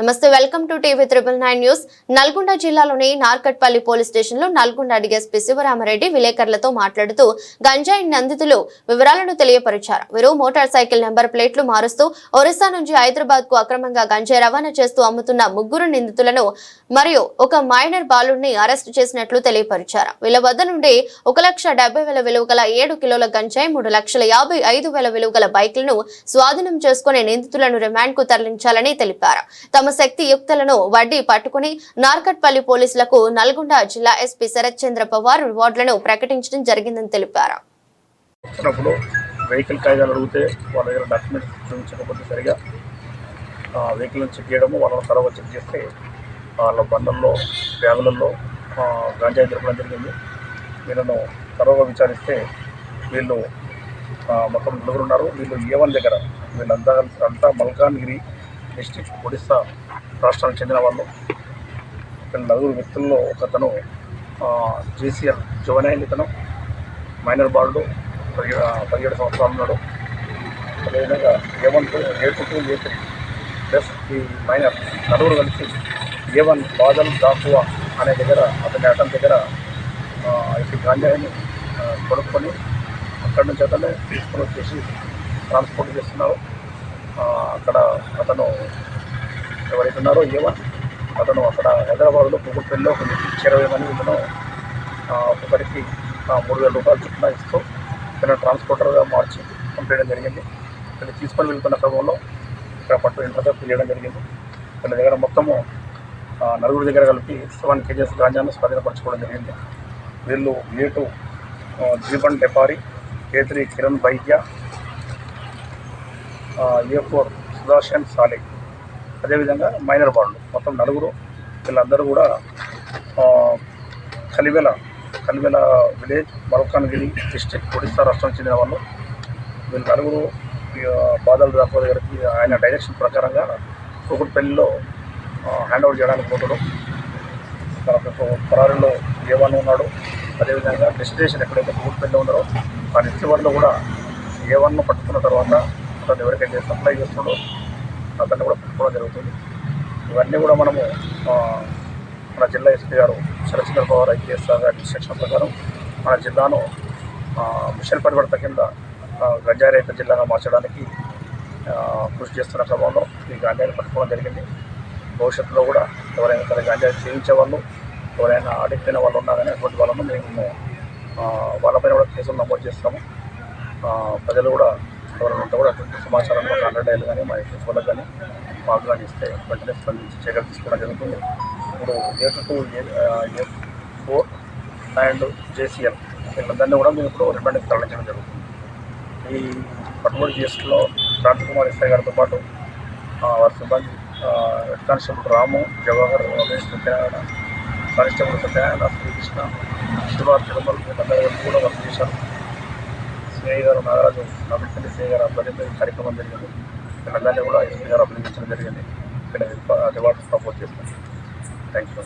నమస్తే welcome to TV triple nine news. Nalgonda జిల్లాలోని Narketpally police స్టేషన్లో నల్గొండ డిఎస్పీ శివరామరెడ్డి విలేకరులతో మాట్లాడుతూ గంజాయి నిందితులు వివరాలను తెలియపరిచారు. వీరు మోటార్ సైకిల్ నెంబర్ ప్లేట్లు మారుస్తూ ఒరిస్సా నుంచి హైదరాబాద్కు అక్రమంగా గంజాయి రవాణా చేస్తూ అమ్ముతున్న ముగ్గురు నిందితులను మరియు ఒక మైనర్ బాలుడిని అరెస్టు చేసినట్లు తెలియపరిచారు. వీళ్ళ వద్ద నుండి ఒక లక్ష డెబ్బై వేల విలువ గల ఏడు కిలోల గంజాయి మూడు లక్షల యాభై ఐదు వేల విలువ గల బైక్లను స్వాధీనం చేసుకుని నిందితులను రిమాండ్కు తరలించాలని తెలిపారు. తమ శక్తి యుక్తులను వడ్డీ పట్టుకుని నార్కట్పల్లి పోలీసులకు నల్గొండ జిల్లా ఎస్పీ శరత్ చంద్ర పవార్ రివార్డులను ప్రకటించడం జరిగిందని తెలిపారు. వెహికల్ కాగితాలు అడిగితే వాళ్ళ దగ్గర డాక్యుమెంట్స్ చూపించకపోతే సరిగా వెహికల్ వెహికల్ని చెక్ చేయడము వాళ్ళని తర్వాత చెక్ చేస్తే వాళ్ళ బండల్లో బ్యాగులలో ఆ, గంజాయి దొరకడం జరిగింది. వీళ్ళను తరువుగా విచారిస్తే వీళ్ళు మొత్తం నలుగురు ఉన్నారు. వీళ్ళు ఏవన్ దగ్గర వీళ్ళంతా అంతా మల్కాన్గిరి డిస్టిక్ ఒడిస్సా రాష్ట్రానికి చెందిన వాళ్ళు. ఇక్కడ నలుగురు వ్యక్తుల్లో ఒకతను జేసీఎల్ జోనైల్ ఇతను. మైనర్ బాలుడు పదిహేడు పదిహేడు సంవత్సరాలు ఉన్నాడు. అదేవిధంగా A one A two two A three plus ఈ మైనర్ నలుగురు కలిసి ఏ వన్ బాదల్ దాకువా అనే దగ్గర అతని అతని దగ్గర ఈ గాంజాయిని కొనుక్కొని అక్కడి నుంచి అతనే తీసుకొని వచ్చేసి ట్రాన్స్పోర్ట్ చేస్తున్నారు. అక్కడ అతను ఎవరైతే ఉన్నారో ఏ వన్ అతను అక్కడ హైదరాబాద్లో కూకట్పల్లిలో ఒక వ్యక్తికి ఇరవై మంది ఇతను ఒకరికి మూడు వేల రూపాయలు చొప్పున ఇస్తూ ఇతను ట్రాన్స్పోర్టర్గా మార్చి పంపించడం జరిగింది. ఇక్కడ తీసుకొని వెళ్తున్న క్రమంలో ఇక్కడ పట్టు ఇంటర్సెప్ట్ చేయడం జరిగింది. వీళ్ళ దగ్గర మొత్తము నలుగురు దగ్గర కలిపి సెవెన్ కేజెస్ గాంజాను స్వాధీనపరచుకోవడం జరిగింది. వీళ్ళు A two Jeevan Depari A three Kiran Vaidya A four Sudarshan సాలి అదేవిధంగా మైనర్ బాండ్లు మొత్తం నలుగురు వీళ్ళందరూ కూడా కలివెల కలివెల విలేజ్ మల్కాన్గిరి డిస్టిక్ ఒడిస్సా రాష్ట్రం చెందిన వాళ్ళు. వీళ్ళు నలుగురు ఇక బాదల్ రాఘవ దగ్గరికి ఆయన డైరెక్షన్ ప్రకారంగా కూకుట్పల్లిలో హ్యాండ్ ఓవర్ చేయడానికి పోతాడు మనకు పరారులో ఏ ఉన్నాడు. అదేవిధంగా డెస్టినేషన్ ఎక్కడైతే కూకుట్పల్లిలో ఉన్నారో ఆ రిసీవర్లో కూడా ఏ వన్ను పట్టుకున్న తర్వాత అతను ఎవరికైతే సప్లై చేస్తున్నాడో అతన్ని కూడా పట్టుకోవడం జరుగుతుంది. ఇవన్నీ కూడా మనము మన జిల్లా ఎస్పీ గారు శరచంద్ర పవార్ ఐపీఎస్ గారి ఇన్స్ట్రక్షన్ ప్రకారం మన జిల్లాను మిషన్ పరివర్తన కింద ఆ, గంజాయి రహిత జిల్లాగా మార్చడానికి కృషి చేస్తున్న క్రమంలో ఈ గంజాయిని పట్టుకోవడం జరిగింది. భవిష్యత్తులో కూడా ఎవరైనా సరే గంజాయి సేవించే వాళ్ళు ఎవరైనా అడిక్ట్ అయిన వాళ్ళు ఉన్నా కానీ అటువంటి వాళ్ళను మేము వాళ్ళపైన కూడా కేసులు నమోదు చేస్తాము. ప్రజలు కూడా గవర్నమెంట్ కూడా అటువంటి సమాచారం మాకు హండ్రెడ్ కానీ మా ఎక్స్ వాళ్ళకి కానీ మాకు కానీ ఇస్తే వెంటనే స్పందించి చర్యలు తీసుకోవడం జరుగుతుంది. ఇప్పుడు A two A four and JCL వీళ్ళందరినీ కూడా మేము ఇప్పుడు రిమాండ్కి తరలించడం జరుగుతుంది. ఈ పట్టుబడి కేసులో క్రాంతి కుమార్ ఎస్ఐ గారితో పాటు వారి సిబ్బంది head constable Ramu Jawahar Ramesh Satyanarayana constable Satyanarayana Srikrishna Shiva Tirumala వీళ్ళందరూ కూడా వర్క్ చేశారు. సిఐ నాగరాజు నమ్మకండి సిఐ గారు ఆధ్వర్యంలో కార్యక్రమం జరిగింది. ఇక్కడ కూడా ఎస్పీ గారు అభినందించడం జరిగింది. ఇక్కడ రివార్డ్స్ సపోర్ట్ చేస్తాను థ్యాంక్ యూ